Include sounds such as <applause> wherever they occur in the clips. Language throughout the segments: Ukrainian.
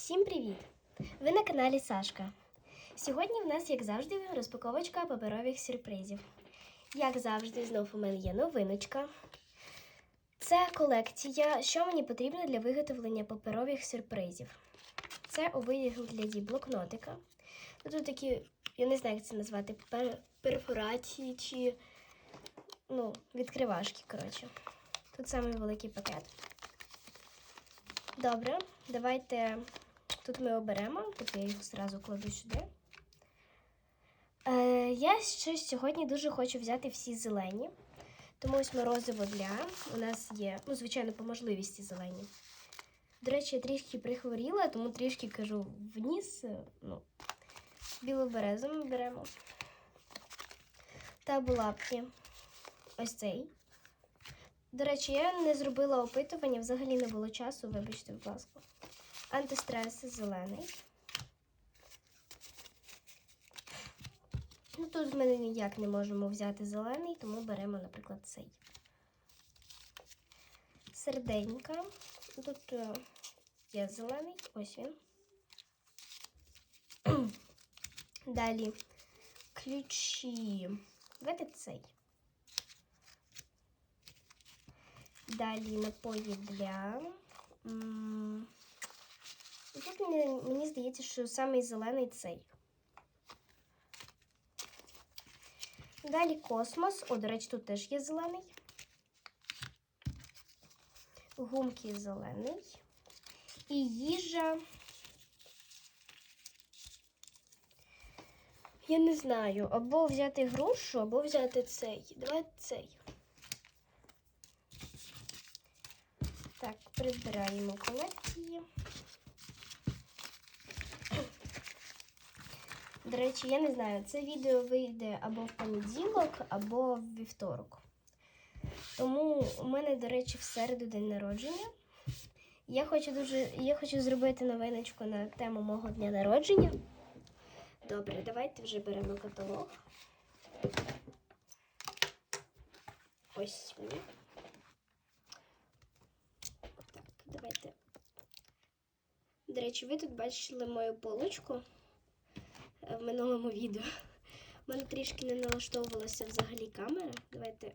Всім привіт! Ви на каналі Сашка. Сьогодні в нас, як завжди, розпаковочка паперових сюрпризів. Як завжди, знов у мене є новиночка. Це колекція, що мені потрібно для виготовлення паперових сюрпризів. Це у вигляді блокнотика. Тут такі, я не знаю, як це назвати, перфорації чи ну, відкривашки, коротше. Тут самий великий пакет. Добре, давайте тут ми оберемо, тут я їх зразу кладу сюди. Е, я ще сьогодні дуже хочу взяти всі зелені. Тому ось морозиво для. У нас є, ну, звичайно, по можливості зелені. До речі, я трішки прихворіла, тому трішки кажу вніс. е, Ну, білоберезу ми беремо. Та булапки. Ось цей. До речі, я не зробила опитування, взагалі не було часу, вибачте, будь ласка. Антистрес зелений. Ну, тут ми ніяк не можемо взяти зелений, тому беремо, наприклад, цей. Серденька. Тут е, є зелений, ось він. <clears throat> Далі ключі. Давайте цей. Далі напої для. І Тут мені, здається, що самий зелений цей. Далі космос. О, до речі, тут теж є зелений. Гумки зелений. І їжа. Я не знаю, або взяти грушу, або взяти цей. Давайте цей. Так, прибираємо колекції. До речі, я не знаю, це відео вийде або в понеділок, або в вівторок. Тому у мене, до речі, в середу день народження. Я хочу дуже, я хочу зробити новиночку на тему мого дня народження. Добре, давайте вже беремо каталог. Ось він. Так, давайте. До речі, ви тут бачили мою полочку в минулому відео. У мене трішки не налаштовувалася взагалі камера. Давайте,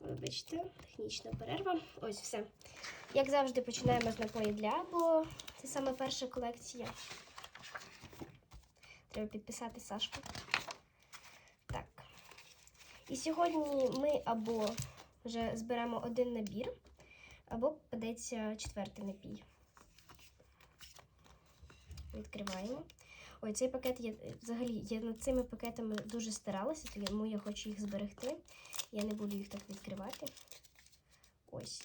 вибачте, технічна перерва. Ось все. Як завжди, починаємо з напої для, бо це саме перша колекція. Треба підписати Сашку. Так. І сьогодні ми або вже зберемо один набір, або попадеться четвертий напій. Відкриваємо. Ой, цей пакет я взагалі я над цими пакетами дуже старалася, тому я хочу їх зберегти. Я не буду їх так відкривати. Ось.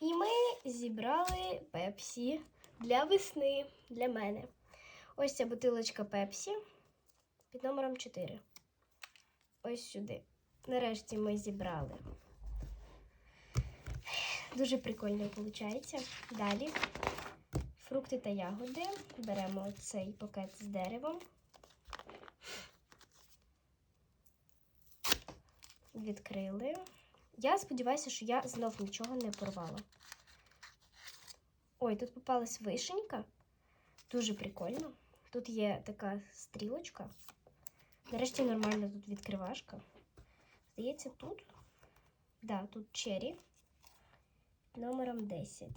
І ми зібрали пепсі для весни, для мене. Ось ця бутилочка пепсі під номером 4. Ось сюди. Нарешті ми зібрали. Дуже прикольно виходить. Далі фрукти та ягоди. Беремо цей пакет з деревом. Відкрили. Я сподіваюся, що я знов нічого не порвала. Ой, тут попалась вишенька. Дуже прикольно. Тут є така стрілочка. Нарешті нормально тут відкривашка. Здається, тут. Да, тут чері номером 10.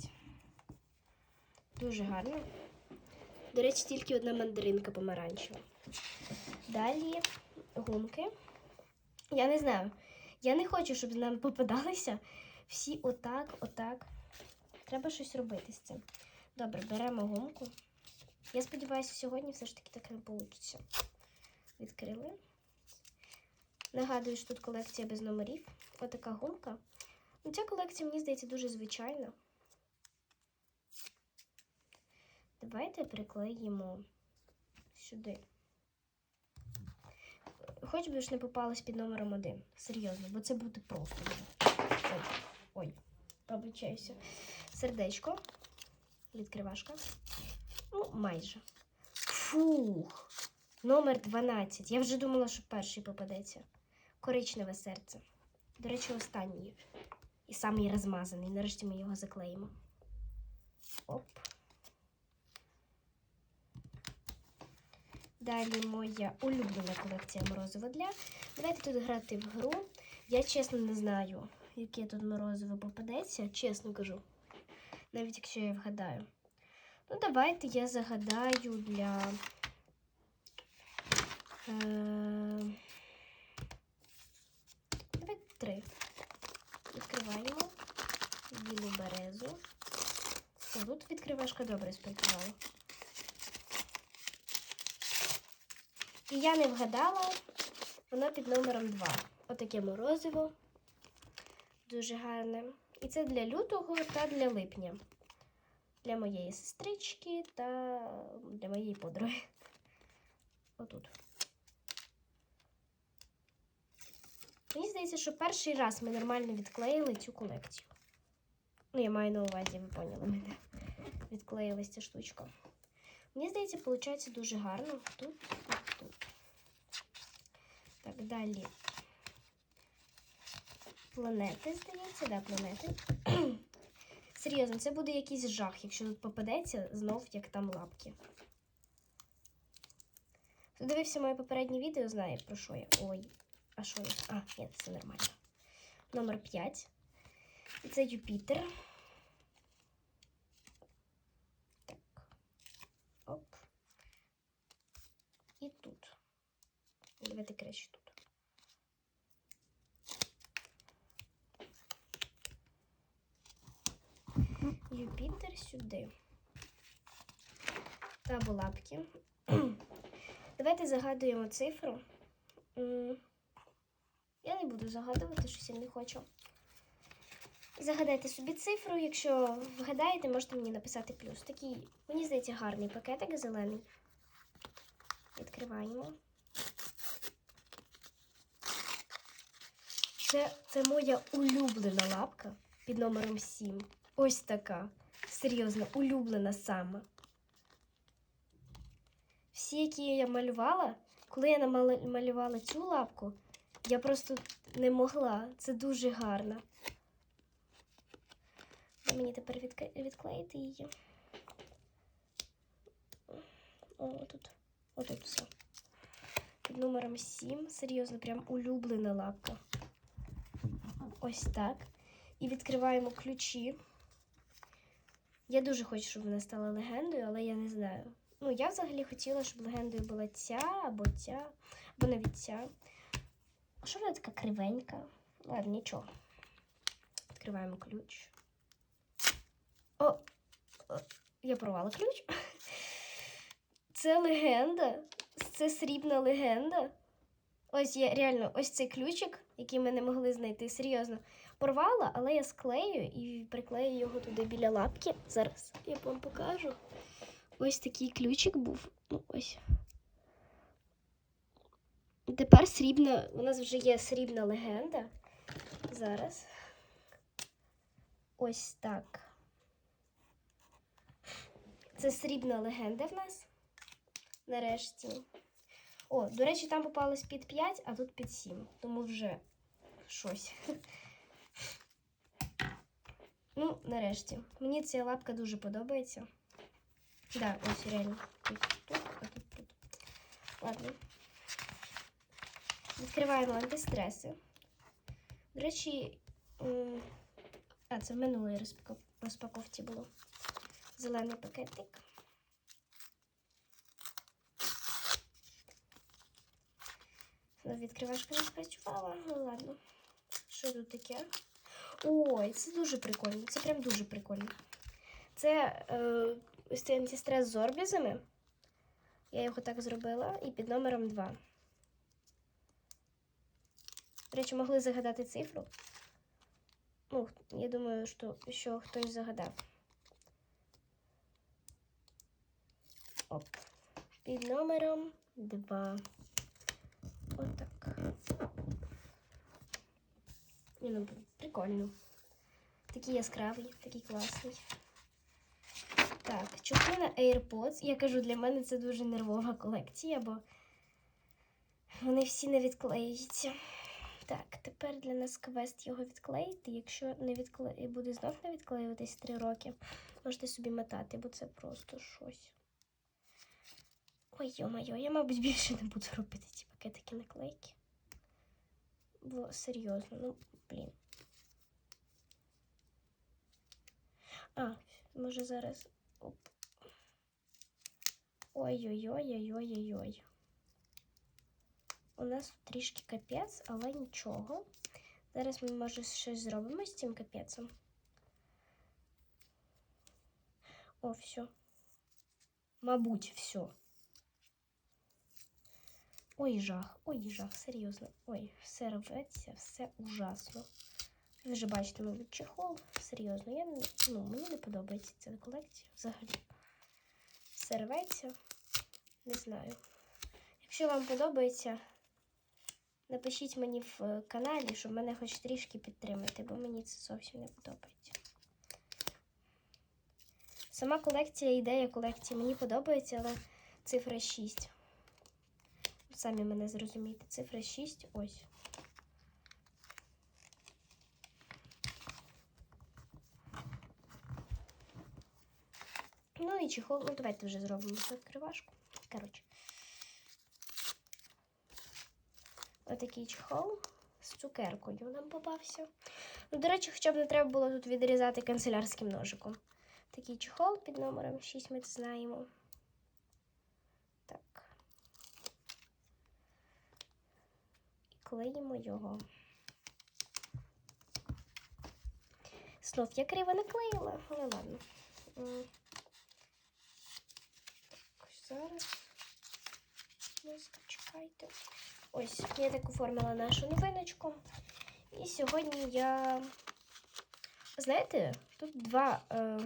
Дуже гарно. До речі, тільки одна мандаринка помаранчева. Далі гумки. Я не знаю. Я не хочу, щоб з нами попадалися всі отак, отак. Треба щось робити з цим. Добре, беремо гумку. Я сподіваюся, сьогодні все ж таки так не вийде. Відкрили. Нагадую, що тут колекція без номерів. Отака гумка. Ну, ця колекція, мені здається, дуже звичайна. Давайте приклеїмо сюди. Хоч би ж не попалась під номером один. Серйозно, бо це буде просто. Ой, ой, вибачаюся. Сердечко. Відкривашка. Ну, майже. Фух. Номер 12. Я вже думала, що перший попадеться. Коричневе серце. До речі, останній. І самий розмазаний. Нарешті ми його заклеїмо. Оп. Далі моя улюблена колекція морозива для. Давайте тут грати в гру. Я чесно не знаю, яке тут морозиво попадеться, чесно кажу. Навіть якщо я вгадаю. Ну, давайте я загадаю для. Е... Давайте три. Відкриваємо білу березу. О, тут відкривашка добре спрацювала. І я не вгадала, воно під номером 2. Отаке морозиво. Дуже гарне. І це для лютого та для липня. Для моєї сестрички та для моєї подруги. Отут. Мені здається, що перший раз ми нормально відклеїли цю колекцію. Ну, я маю на увазі, ви поняли мене. Відклеїлась ця штучка. Мені здається, виходить дуже гарно. Тут, тут, тут. Так, далі. Планети, здається, да, планети. <clears throat> Серйозно, це буде якийсь жах, якщо тут попадеться знов, як там лапки. Хто дивився моє попереднє відео, знає про що я. Ой, а що я? А, ні, це нормально. Номер 5. І це Юпітер. Так. Оп. І тут. Давайте краще тут. Юпітер сюди. Та лапки. <clears throat> Давайте загадуємо цифру. Я не буду загадувати, щось я не хочу. Загадайте собі цифру. Якщо вгадаєте, можете мені написати плюс. Такий, мені здається, гарний пакетик зелений. Відкриваємо. Це, це моя улюблена лапка під номером 7. Ось така. Серйозно, улюблена саме. Всі, які я малювала, коли я намали- малювала цю лапку, я просто не могла. Це дуже гарно. Мені тепер відклеїти її. О, тут. Отут все. Під номером 7. Серйозно, прям улюблена лапка. Ось так. І відкриваємо ключі. Я дуже хочу, щоб вона стала легендою, але я не знаю. Ну, я взагалі хотіла, щоб легендою була ця або ця, або навіть ця. А що вона така кривенька? Ладно, нічого. Відкриваємо ключ. О! о, Я порвала ключ. <laughs> Це легенда. Це срібна легенда. Ось я реально, ось цей ключик, який ми не могли знайти. Серйозно. Порвала, але я склею і приклею його туди біля лапки. Зараз я вам покажу. Ось такий ключик був. Ну, ось. Тепер срібна, у нас вже є срібна легенда. Зараз. Ось так. Це срібна легенда в нас. Нарешті. О, до речі, там попалось під 5, а тут під 7. Тому вже щось. <laughs> Ну, нарешті. Мені ця лапка дуже подобається. Да, ось реально. Тут, тут, а тут, тут. Ладно. Відкриваємо антистреси. До речі, а, це в минулої розпаковці було. Зелений пакетик. Відкривашка не спрацювала. Ну ладно. Що тут таке? Ой, це дуже прикольно. Це прям дуже прикольно. Це е, ось цей антистрес з орбізами. Я його так зробила і під номером 2. До речі, могли загадати цифру. Ну, я думаю, що, що хтось загадав. Оп. Під номером 2. Отак. Ні, ну, прикольно. Такий яскравий, такий класний. Так, чохли на AirPods. Я кажу, для мене це дуже нервова колекція, бо вони всі не відклеюються. Так, тепер для нас квест його відклеїти. Якщо не відкле... буде знов не відклеюватись 3 роки, можете собі метати, бо це просто щось. Ой, йо-моє, я, мабуть, більше не буду робити ці пакетики наклейки. Бо серйозно, ну, блін. А, може зараз. Ой-ой-ой-ой-ой-ой-ой. У нас трішки капець, але нічого. Зараз ми, може, щось зробимо з цим капецем. О, все. Мабуть, все. Ой, жах, ой, жах, серйозно. Ой, все рветься, все ужасно. Ви вже бачите, мабуть, чехол. Серйозно, я ну, мені не подобається ця колекція взагалі. Все рветься. Не знаю. Якщо вам подобається, напишіть мені в каналі, щоб мене хоч трішки підтримати, бо мені це зовсім не подобається. Сама колекція, ідея колекції мені подобається, але цифра 6. Самі мене зрозумієте. Цифра 6 ось. Ну і чехол. Ну, давайте вже зробимо закривашку. Коротше. Отакий чехол з цукеркою нам попався. Ну, до речі, хоча б не треба було тут відрізати канцелярським ножиком. Такий чехол під номером 6 ми це знаємо. Так. І клеїмо його. Знов я криво наклеїла, але ладно. Зараз. Чекайте. Ось, я так оформила нашу новиночку. І сьогодні я. Знаєте, тут два. Е...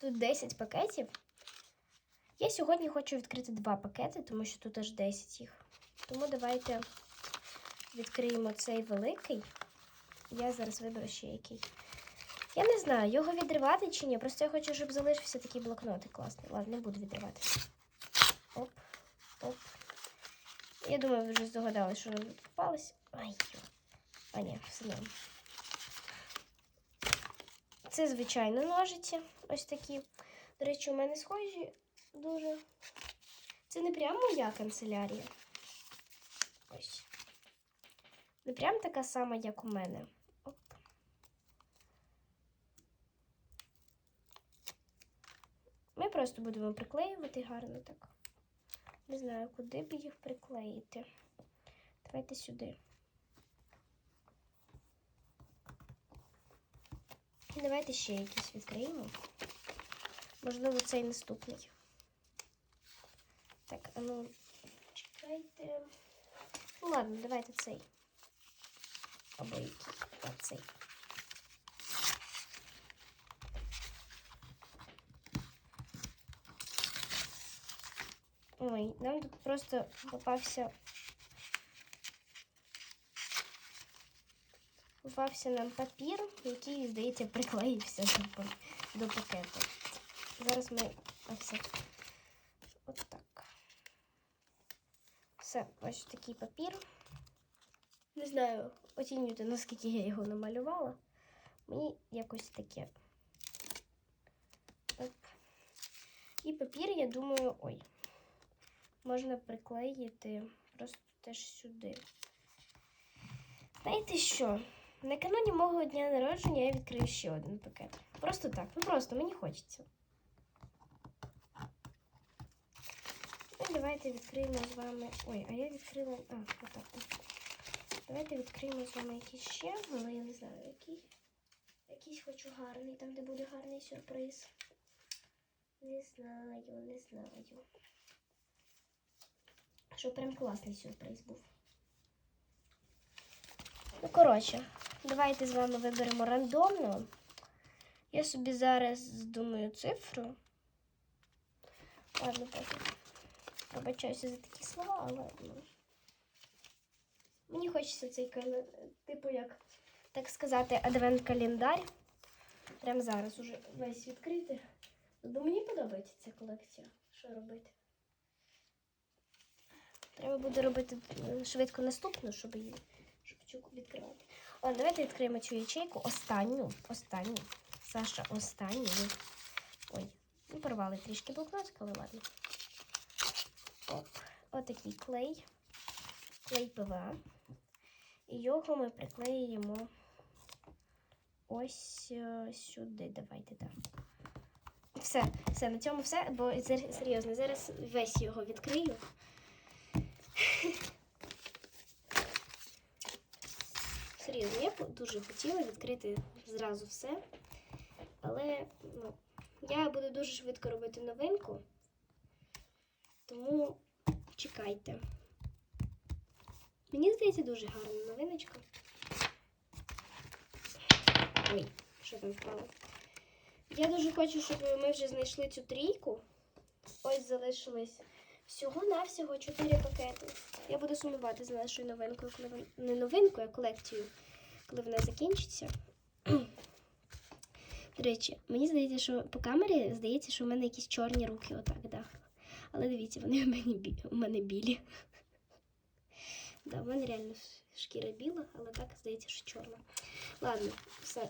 Тут 10 пакетів. Я сьогодні хочу відкрити два пакети, тому що тут аж 10 їх. Тому давайте відкриємо цей великий. Я зараз виберу ще який. Я не знаю, його відривати чи ні. Просто я хочу, щоб залишився такий блокнотик класний. Ладно, не буду відривати. Оп, оп. Я думаю, ви вже здогадалися, що тут попалось. Ай. А ні, все одно. Це, звичайно, ножиці. Ось такі. До речі, у мене схожі дуже. Це не прямо моя канцелярія. Ось. Не прям така сама, як у мене. Оп. Ми просто будемо приклеювати гарно так. Не знаю, куди б їх приклеїти. Давайте сюди. І давайте ще якісь відкриємо. Можливо, цей наступний. Так, а ну, чекайте. Ну ладно, давайте цей. Або який. А цей. Ой, нам тут просто попався. Попався нам папір, який, здається, приклеївся до, па- до пакету. Зараз ми ось от так. Все, ось такий папір. Не знаю, оцінюйте, наскільки я його намалювала. Мені якось таке. Оп. І папір, я думаю, ой можна приклеїти просто теж сюди. Знаєте що? Накануні мого дня народження я відкрию ще один пакет. Просто так. Ну просто мені хочеться. Ну, давайте відкриємо з вами. Ой, а я відкрила. А, отак. Давайте відкриємо з вами якийсь ще, але я не знаю, який. Якийсь хочу гарний, там, де буде гарний сюрприз. Не знаю, не знаю. Щоб прям класний сюрприз був. Ну, коротше, давайте з вами виберемо рандомно. Я собі зараз думаю цифру. Ладно. Пробачаюся за такі слова, але ну. Мені хочеться цей типу, як, так сказати, адвент-календар. Прямо зараз уже весь відкрити. Бо мені подобається ця колекція. Що робити? Треба буде робити е, швидко наступну, щоб її хочу відкривати. О, давайте відкриємо цю ячейку. Останню. Останню. Саша, останню. Ой, ну порвали трішки блокнотик, але ладно. Оп. Отакий клей. Клей ПВА. І його ми приклеїмо ось е, сюди. Давайте так. Все, все, на цьому все, бо серйозно, зараз весь його відкрию. Серйозно, я дуже хотіла відкрити зразу все. Але ну, я буду дуже швидко робити новинку. Тому чекайте. Мені здається, дуже гарна новиночка. Ой, що там впало? Я дуже хочу, щоб ми вже знайшли цю трійку. Ось залишилось всього-навсього 4 пакети. Я буду сумувати за нашою новинкою, коли не новинкою, а колекцією, коли вона закінчиться. До речі, мені здається, що по камері здається, що в мене якісь чорні руки, отак, да. Але дивіться, вони у мене білі. Да, у мене реально шкіра біла, але так здається, що чорна. Ладно, все.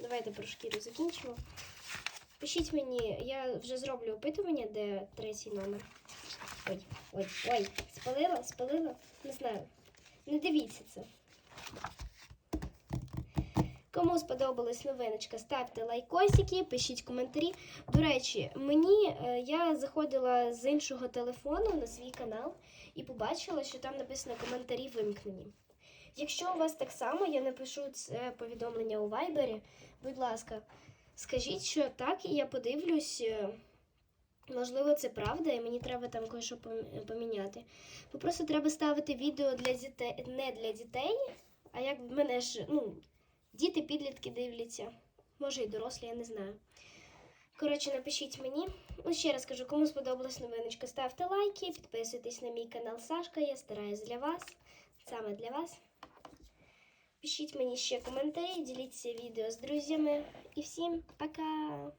Давайте про шкіру закінчимо. Пишіть мені, я вже зроблю опитування, де третій номер. Ой, ой, ой, спалила, спалила? Не знаю. Не дивіться це. Кому сподобалась новиночка, ставте лайкосики, пишіть коментарі. До речі, мені е, я заходила з іншого телефону на свій канал і побачила, що там написано коментарі вимкнені. Якщо у вас так само, я напишу це повідомлення у Вайбері. Будь ласка, скажіть, що так, і я подивлюсь. е, Можливо, це правда, і мені треба там кое-що поміняти. Бо просто треба ставити відео для дітей, не для дітей, а як в мене ж, ну, діти, підлітки дивляться. Може і дорослі, я не знаю. Коротше, напишіть мені. Ну, ще раз кажу, кому сподобалась новиночка, ставте лайки, підписуйтесь на мій канал Сашка. Я стараюсь для вас, саме для вас. Пишіть мені ще коментарі, діліться відео з друзями. І всім пока!